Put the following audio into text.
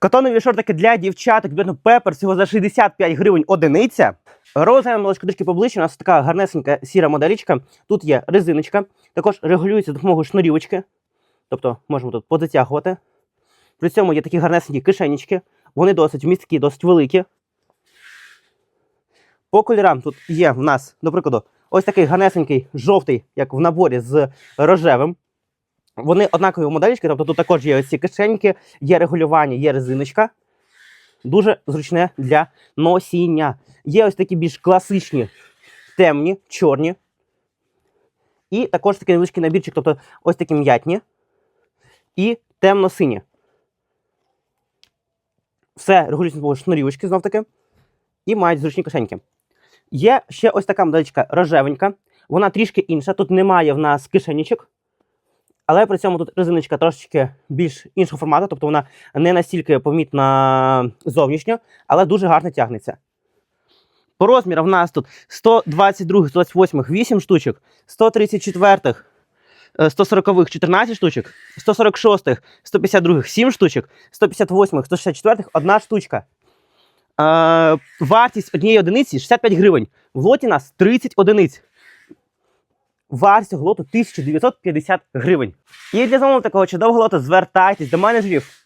Катонові шортики для дівчаток, бідно пепер, всього за 65 гривень одиниця. Розглядаємо молочко трішки поближче. У нас така гарнесенька сіра моделічка. Тут є резиночка, також регулюється допомогою шнурівочки. Тобто можемо тут позатягувати. При цьому є такі гарнесенькі кишенечки. Вони досить вмісткі, досить великі. По кольорам тут є в нас, до прикладу, ось такий гарнесенький жовтий, як в наборі з рожевим. Вони однакові моделічки, тобто тут також є ось ці кишеньки, є регулювання, є резиночка. Дуже зручне для носіння. Є ось такі більш класичні, темні, чорні. І також такий невеличкий набірчик, тобто ось такі м'ятні і темно-сині. Все регулюється з шнурівочки, знов таки. І мають зручні кишеньки. Є ще ось така моделька рожевенька. Вона трішки інша. Тут немає в нас кишенічок. Але при цьому тут резиночка трошечки більш іншого формату, тобто вона не настільки помітна зовнішньо, але дуже гарно тягнеться. По розмірам в нас тут 122, 128 8 штучок, 134, 140 14 штучок, 146, 152 7 штучок, 158, 164 1 штучка. Е, вартість однієї одиниці 65 гривень. В лоті нас 30 одиниць. Вартість лоту 1950 гривень. І для замовлення такого чудового лоту звертайтесь до менеджерів